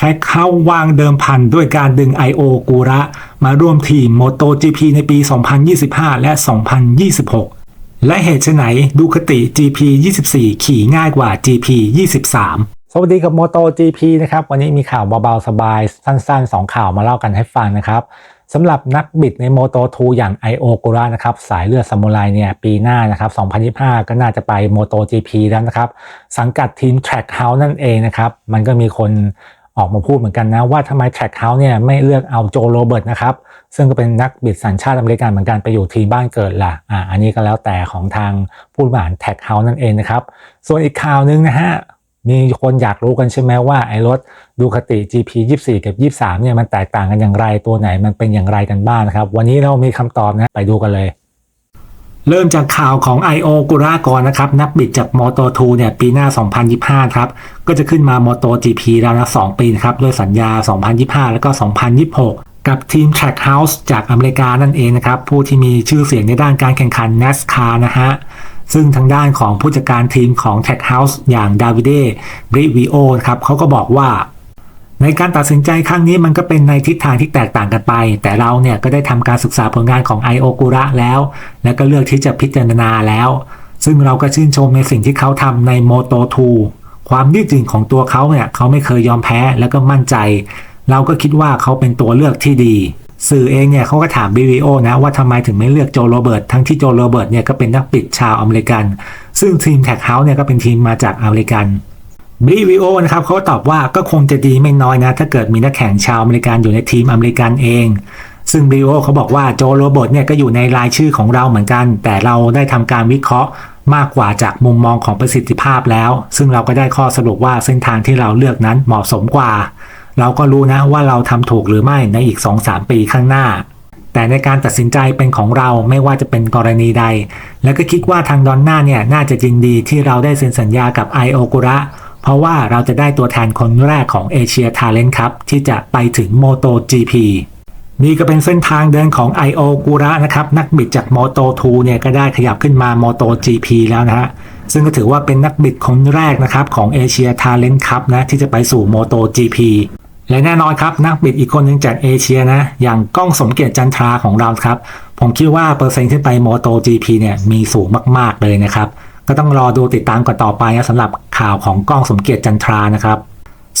ใช้เข้าวางเดิมพันด้วยการดึง I.O. กูระ มาร่วมทีม MotoGP ในปี 2025 และ 2026 และเหตุไฉนดูคติ GP 24 ขี่ง่ายกว่า GP 23สวัสดีกับ MotoGP นะครับ วันนี้มีข่าวเบาๆ สบาย สั้นๆ 2 ข่าวมาเล่ากันให้ฟังนะครับสำหรับนักบิดใน Moto 2 อย่าง I.O. กูระนะครับ สายเลือดซามูไรเนี่ย ปีหน้านะครับ 2025 ก็น่าจะไป MotoGP แล้วนะครับ สังกัดทีม Trackhouse นั่นเองนะครับ มันก็มีคน ออกมาพูดเหมือนกันนะว่าทำไม Trackhouse เนี่ยไม่เลือกเอาโจโรเบิร์ตนะครับ ซึ่งก็เป็นนักบิดสัญชาติอเมริกันเหมือนกันไปอยู่ทีมบ้านเกิดล่ะอ่าอันนี้ก็แล้วแต่ของทางผู้บริหาร Trackhouse นั่นเองนะครับ ส่วนอีกข่าวนึงนะฮะมีคนอยากรู้กันใช่ไหมว่าไอ้รถดูคติ GP 24 กับ 23เนี่ยมันแตกต่างกันอย่างไรตัวไหนมันเป็นอย่างไรกันบ้างนะครับ วันนี้เรามีคำตอบนะไปดูกันเลย เริ่มจากข่าวของ I.O. กุรากรนะครับ นักบิดจาก Moto 2เนี่ยปีหน้า 2025 ครับ ก็จะขึ้นมา Moto GP แล้วนะ 2 ปีนะครับ ด้วยสัญญา 2025 แล้วก็ 2026 กับทีม Trackhouse จากอเมริกานั่นเองนะครับ ผู้ที่มีชื่อเสียงในด้านการแข่งขัน NASCAR นะฮะ ซึ่งทางด้านของผู้จัดการทีมของ Trackhouse อย่างดาวิเดบริวิโอครับเขาก็บอกว่า ในการตัดสินใจครั้งนี้มันก็เป็นในทิศทางที่แตกต่างกันไป แต่เราเนี่ยก็ได้ทำการศึกษาผลงานของ I.O. กุระแล้ว และก็เลือกที่จะพิจารณาแล้ว ซึ่งเราก็ชื่นชมในสิ่งที่เขาทำใน Moto 2ความยืดหยุ่นของตัวเขาเนี่ยเขาไม่เคยยอมแพ้แล้วก็มั่นใจ เราก็คิดว่าเขาเป็นตัวเลือกที่ดี สื่อเองเนี่ยเขาก็ถามบิวิโอนะว่าทำไมถึงไม่เลือกโจโรเบิร์ตทั้งที่โจโรเบิร์ตเนี่ยก็เป็นนักปิดชาวอเมริกัน ซึ่งทีมแท็กเฮาส์เนี่ยก็เป็นทีมมาจากอเมริกัน บริวิโอนะครับเขาตอบว่าก็คงจะดีไม่น้อยนะ ถ้าเกิดมีนักแข่งชาวอเมริกันอยู่ในทีมอเมริกันเอง ซึ่งบริโอเขาบอกว่าโจโรบิร์ตเนี่ยก็อยู่ในรายชื่อของเราเหมือนกัน แต่เราได้ทำการวิเคราะห์มากกว่าจากมุมมองของประสิทธิภาพแล้ว ซึ่งเราก็ได้ข้อสรุปว่าเส้นทางที่เราเลือกนั้นเหมาะสมกว่า เราก็รู้นะว่าเราทำถูกหรือไม่ในอีก 2-3 ปีข้างหน้า แต่ในการตัดสินใจเป็นของเราไม่ว่าจะเป็นกรณีใด และก็คิดว่าทางดอนน่าเนี่ยน่าจะยินดีที่เราได้เซ็นสัญญากับไอโอกุระ เพราะว่าเราจะได้ตัวแทนคนแรกของเอเชียทาเลนต์ครับที่จะไปถึง MotoGP นี่ก็เป็นเส้นทางเดินของ I.O. กุระนะครับ นักบิดจาก Moto 2เนี่ยก็ได้ขยับขึ้นมา MotoGP แล้วนะฮะซึ่งก็ถือว่าเป็นนักบิดคนแรกนะครับของเอเชียทาเลนต์ครับนะที่จะไปสู่ MotoGP และแน่นอนครับนักบิดอีกคนหนึ่งจากเอเชียนะ อย่างก้องสมเกียรติจันทราของเราครับ ผมคิดว่าเปอร์เซ็นต์ขึ้นไป MotoGP เนี่ยมีสูงมาก ๆ เลยนะครับ ก็ต้องรอดูติดตามกันต่อไปนะสำหรับข่าวของก้องสมเกียรติจันทรานะครับ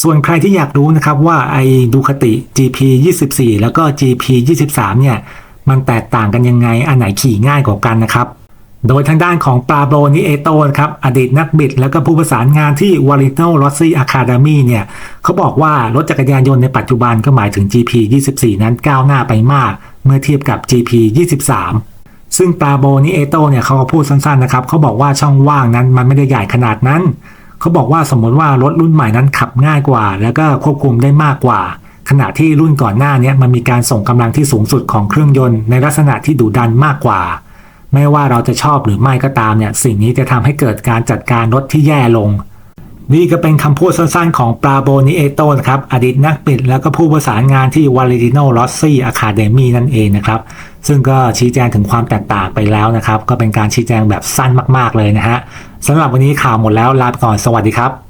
ส่วนใครที่อยากรู้นะครับว่าไอ้ดูคติ GP 24 แล้วก็ GP 23 เนี่ย มันแตกต่างกันยังไงอันไหนขี่ง่ายกว่ากันนะครับ โดยทางด้านของปาโบนิเอโตนะครับอดีตนักบิด แล้วก็ผู้ประสานงานที่ w a l i n o Rossi Academy เนี่ยเขาบอกว่ารถจักรยานยนต์ในปัจจุบันก็หมายถึง GP 24 นั้นก้าวหน้าไปมาก เมื่อเทียบกับ GP 23 ซึ่งปาโบนิเอโตเนี่ยเขาก็พูดสั้นๆนะครับเขาบอกว่าช่องว่างนั้นมันไม่ได้ใหญ่ขนาดนั้น เขาบอกว่าสมมติว่ารถรุ่นใหม่นั้นขับง่ายกว่า แล้วก็ควบคุมได้มากกว่า ขณะที่รุ่นก่อนหน้านี้มันมีการส่งกำลังที่สูงสุดของเครื่องยนต์ในลักษณะที่ดุดันมากกว่า ไม่ว่าเราจะชอบหรือไม่ก็ตามเนี่ยสิ่งนี้จะทำให้เกิดการจัดการรถที่แย่ลง นี่ก็เป็นคำพูดสั้นๆของปราโบนิเอโตนะครับ อดีตนักบิดแล้วก็ผู้ประสานงานที่วาเลติโนลอสซี่อะคาเดมีนั่นเองนะครับ ซึ่งก็ชี้แจงถึงความแตกต่างไปแล้วนะครับ ก็เป็นการชี้แจงแบบสั้นมากๆเลยนะฮะสำหรับวันนี้ข่าวหมดแล้วลาไปก่อนสวัสดีครับ